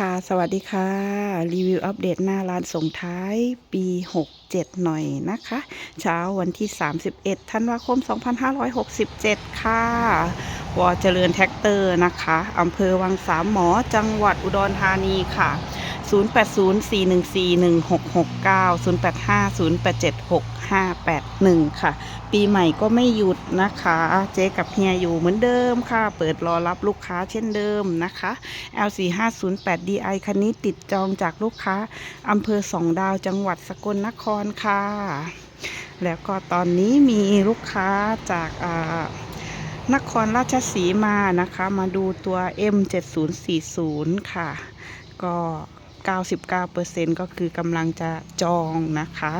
ค่ะ สวัสดีค่ะ รีวิวอัปเดตหน้าร้านส่งท้ายปี 67 หน่อยนะคะ เช้าวันที่ 31 ธันวาคม 2567 ค่ะวอเจริญแท็กเตอร์นะคะอำเภอวังสามหมอจังหวัดอุดรธานีค่ะ 0804141669 0850876581 ค่ะ ปีใหม่ก็ไม่หยุดนะคะ เจ๊กับเฮียอยู่เหมือนเดิมค่ะ เปิดรอรับลูกค้าเช่นเดิมนะคะ L4508DI คันนี้ติดจองจากลูกค้าอำเภอสองดาวจังหวัดสกลนครค่ะ แล้วก็ตอนนี้มีลูกค้าจากอ่านครราชสีมานะคะ มาดูตัว M7040 ค่ะ ก็ 99%ก็คือกำลังจะจองนะคะ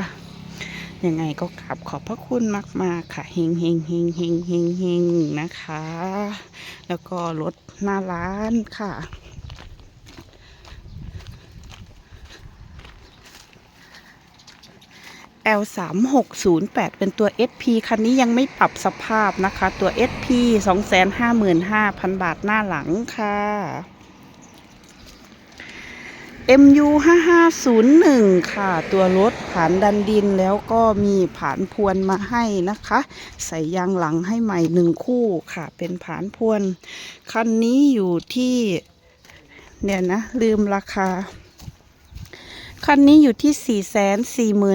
ยังไงก็กราบขอบพระคุณมาก ๆ ค่ะเฮงเฮงเฮงเฮงเฮงเฮงนะคะ แล้วก็รถหน้าร้านค่ะ L 3 6 0 8เป็นตัว SP คันนี้ยังไม่ปรับสภาพนะคะ ตัว SP 255,000บาทหน้าหลังค่ะ MU 5501 ค่ะ ตัวรถผ่านดันดินแล้วก็มีผ่านพวนมาให้นะคะ ใส่ยางหลังให้ใหม่หนึ่งคู่ค่ะ เป็นผ่านพวน คันนี้อยู่ที่ เนี่ยนะ ลืมราคา คันนี้อยู่ที่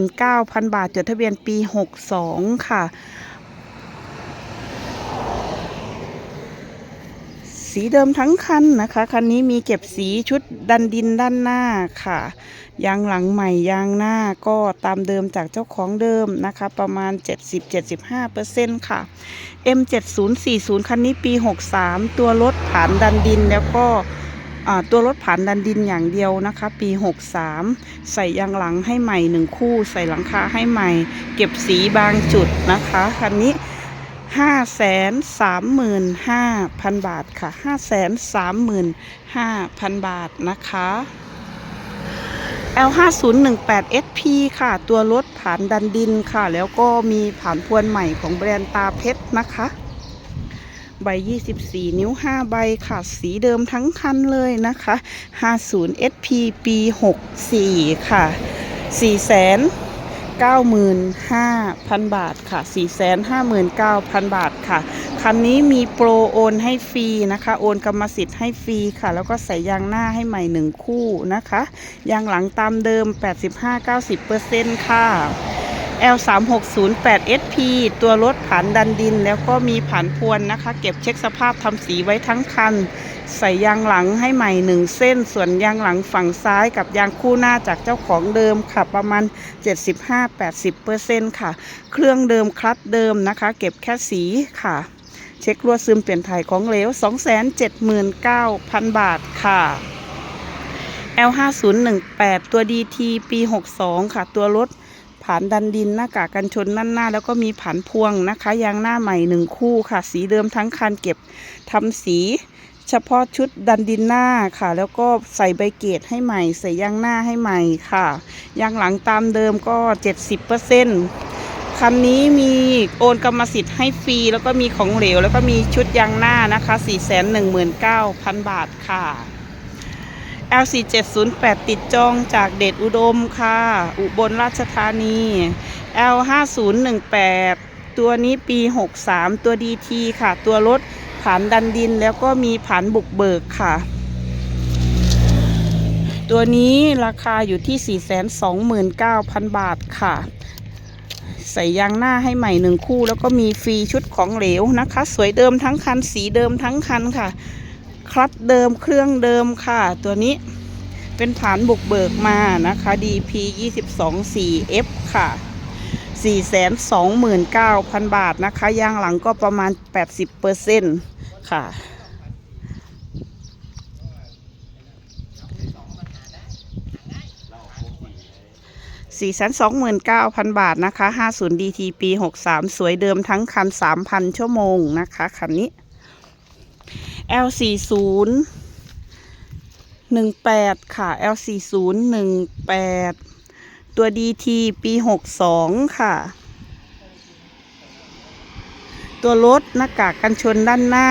449,000 บาท จดทะเบียนปี 62 ค่ะ สีเดิมทั้งคันนะคะ คันนี้มีเก็บสีชุดดันดินด้านหน้าค่ะ ยางหลังใหม่ยางหน้าก็ตามเดิมจากเจ้าของเดิมนะคะ ประมาณ 70-75%ค่ะ M7040 คันนี้ปี 63 ตัวรถผ่านดันดินแล้วก็ตัวรถผ่านดันดินอย่างเดียวนะคะ ปี 63 ใส่ยางหลังให้ใหม่หนึ่งคู่ ใส่หลังคาให้ใหม่ เก็บสีบางจุดนะคะ คันนี้ ห้าแสนสามหมื่นห้าพันบาทค่ะห้าแสนสามหมื่นห้าพันบาทนะคะ L 5 0 1 8 SP ค่ะ ตัวรถผ่านดันดินค่ะ แล้วก็มีผ่านพวนใหม่ของแบรนด์ตาเพชรนะคะ ใบ 24 นิ้ว 5 ใบค่ะ สีเดิมทั้งคันเลยนะคะ 50 SP ปี 64 ค่ะ4แสน 95,000 บาทค่ะ 459,000 บาทค่ะ คันนี้มีโปรโอนให้ฟรีนะคะ โอนกรรมสิทธิ์ให้ฟรีค่ะ แล้วก็ใส่ยางหน้าให้ใหม่หนึ่งคู่นะคะ ยางหลังตามเดิม 85-90%ค่ะ L 3 6 0 8 SP ตัวรถผ่านดันดิน แล้วก็มีผ่านพวนนะคะ เก็บเช็คสภาพทำสีไว้ทั้งคัน ใส่ยางหลังให้ใหม่หนึ่งเส้น ส่วนยางหลังฝั่งซ้ายกับยางคู่หน้าจากเจ้าของเดิมค่ะ ประมาณ 75-80%ค่ะ เครื่องเดิมคลัตช์เดิมนะคะ เก็บแค่สีค่ะ เช็ครั่วซึมเปลี่ยนถ่ายของเหลว 279,000 บาทค่ะ L 5 0 1 8 ตัว DT ปี 62 ค่ะ ตัวรถผ่านดันดินหน้ากากกันชนด้านหน้า แล้วก็มีผ่านพวงนะคะ ยางหน้าใหม่หนึ่งคู่ค่ะ สีเดิมทั้งคันเก็บทำสี เฉพาะชุดดันดินหน้าค่ะ แล้วก็ใส่ใบเกตให้ใหม่ ใส่ยางหน้าให้ใหม่ค่ะยางหลังตามเดิมก็ 70%คันนี้มีโอนกรรมสิทธิ์ให้ฟรี แล้วก็มีของเหลว แล้วก็มีชุดยางหน้านะคะ 419,000 บาทค่ะ L4708 ติดจองจากเดชอุดมค่ะ อุบลราชธานี L5018 ตัวนี้ปี 63 ตัว DT ค่ะ ตัวรถ ผานดันดินแล้วก็มีผานบุกเบิกค่ะ ตัวนี้ราคาอยู่ที่ 429,000 บาทค่ะ ใส่ยางหน้าให้ใหม่หนึ่งคู่ แล้วก็มีฟรีชุดของเหลวนะคะ สวยเดิมทั้งคัน สีเดิมทั้งคันค่ะ คลัตช์เดิมเครื่องเดิมค่ะ ตัวนี้เป็นฐานบุกเบิกมานะคะ DP 22 4F ค่ะ429,000 บาทนะคะ ยางหลังก็ประมาณ 80% ค่ะ429,000บาทนะคะ50 DT ปี63สวยเดิมทั้งคัน3,000ชั่วโมงนะคะคันนี้ L40 18ค่ะ L40 18ตัว DT ปี62ค่ะ ตัวรถหน้ากากกันชนด้านหน้า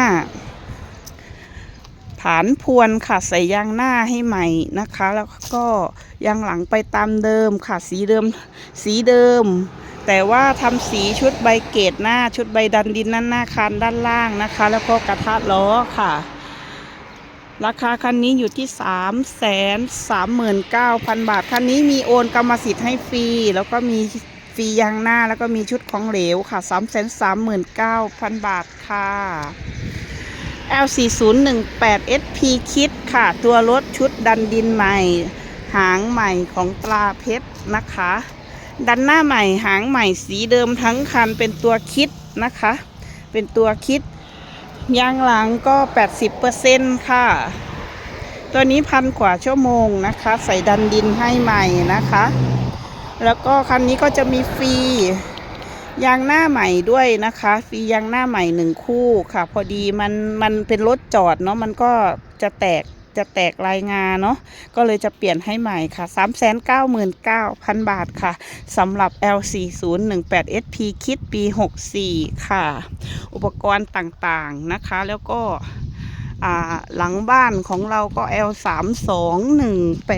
ฐานพวนค่ะใส่ยางหน้าให้ใหม่นะคะ แล้วก็ยางหลังไปตามเดิมค่ะสีเดิมสีเดิม แต่ว่าทำสีชุดใบเกตหน้าชุดใบดันดินด้านหน้าคานด้านล่างนะคะ แล้วก็กระทะล้อค่ะราคาคันนี้อยู่ที่ 3 3 9 0 0 0 บาท คันนี้มีโอนกรรมสิทธิ์ให้ฟรี แล้วก็มี ฟรียางหน้าแล้วก็มีชุดของเหลวค่ะ3 3 9 0 0 0บาทค่ะ L4018 SP คิดค่ะ ตัวรถชุดดันดินใหม่ หางใหม่ของตราเพชรนะคะ ดันหน้าใหม่หางใหม่สีเดิมทั้งคันเป็นตัวคิดนะคะ เป็นตัวคิดยางหลังก็ 80%ค่ะ ตัวนี้พันกว่าชั่วโมงนะคะ ใส่ดันดินให้ใหม่นะคะ แล้วก็คันนี้ก็จะมีฟรียางหน้าใหม่ด้วยนะคะฟรียางหน้าใหม่หนึ่งคู่ค่ะ พอดีมันมันเป็นรถจอดเนาะมันก็จะแตกจะแตกรายงานเนาะก็เลยจะเปลี่ยนให้ใหม่ค่ะ399,000 บาทค่ะสำหรับ L4018SP คิดปี 64 ค่ะ อุปกรณ์ต่างๆนะคะแล้วก็ หลังบ้านของเราก็ L3218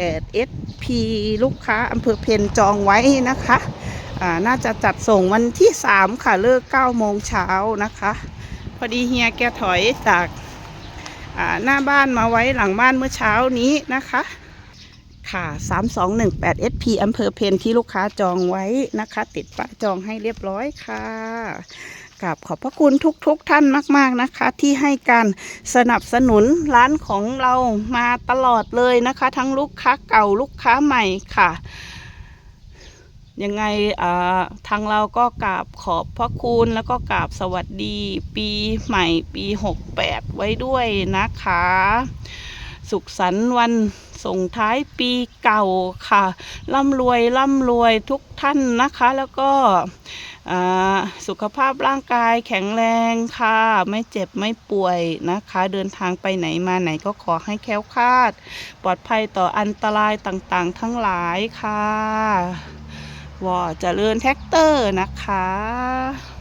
SP ลูกค้าอำเภอเพนจองไว้นะคะน่าจะจัดส่งวันที่ 3 ค่ะ เลิก9โมงเช้านะคะ พอดีเฮียแกถอยจากาหน้าบ้านมาไว้หลังบ้านเมื่อเช้านี้นะคะ ค่ะ 3218 SP อำเภอเพนที่ลูกค้าจองไว้นะคะ ติดป้ายจองให้เรียบร้อยค่ะ กับขอบพระคุณทุกๆทท่านมาก ๆนะคะ ที่ให้การสนับสนุนร้านของเรามาตลอดเลยนะคะ ทั้งลูกค้าเก่าลูกค้าใหม่ค่ะ ยังไงทางเราก็กราบขอบพระคุณแล้วก็กราบสวัสดีปีใหม่ปี 68 ไว้ด้วยนะคะ สุขสันต์วันส่งท้ายปีเก่าค่ะร่ำรวยร่ำรวยทุก ท่านนะคะ แล้วก็สุขภาพร่างกายแข็งแรงค่ะ ไม่เจ็บไม่ป่วยนะคะ เดินทางไปไหนมาไหนก็ขอให้แค้วคลาด ปลอดภัยต่ออันตรายต่างๆ ทั้งหลายค่ะวอเจริญแท็กเตอร์นะคะ